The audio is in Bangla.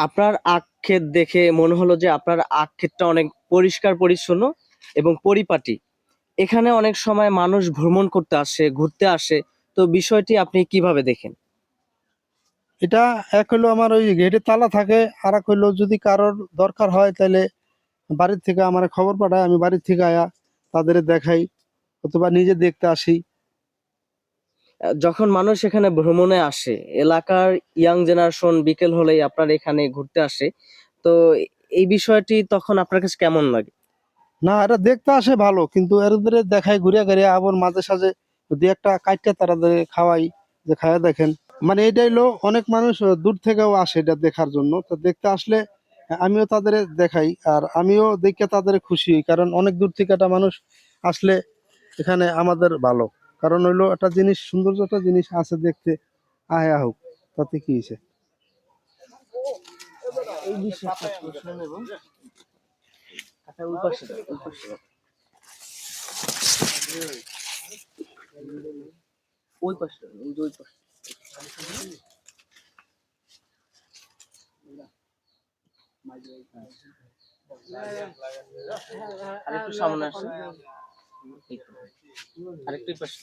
আপনার আখ ক্ষেত দেখে মনে হলো যে আপনার আখ ক্ষেতটা অনেক পরিষ্কার, পরিচ্ছন্ন এবং পরিপাটি। এখানে অনেক সময় মানুষ ভ্রমণ করতে আসে, ঘুরতে আসে। তো বিষয়টি আপনি কীভাবে দেখেন? এটা এক হলো আমার ওই গেটে তালা থাকে আর এক হলো যদি কারোর দরকার হয় তাহলে বাড়ির থেকে আমার খবর পাঠায়, আমি বাড়ির থেকে আয়া তাদের দেখাই অথবা নিজে দেখতে আসি। যখন মানুষ এখানে ভ্রমণে আসে, এলাকার ইয়াং জেনারেশন বিকেল হলেই আপনার এখানে ঘুরতে আসে, তো এই বিষয়টি তখন আপনার কাছে কেমন লাগে? না, এটা দেখতে আসে ভালো, কিন্তু এদের দেখাই ঘুরে ঘুরে আবার মাঝে সাঝে যদি একটা কাটটা তারা খাওয়াই, যে খাওয়া দেখেন। মানে এটা হলো, অনেক মানুষ দূর থেকেও আসে এটা দেখার জন্য, তো দেখতে আসলে আমিও তাদের দেখাই, আর আমিও দেখে তাদের খুশি কারণ অনেক দূর থেকে একটা মানুষ আসলে এখানে আমাদের ভালো। কারণ হইল একটা জিনিস, সৌন্দর্য একটা জিনিস আছে দেখতে। আহে আহুক তাতে কি হয়েছে সামনে তো। আরেকটু পাশে এই পাশে।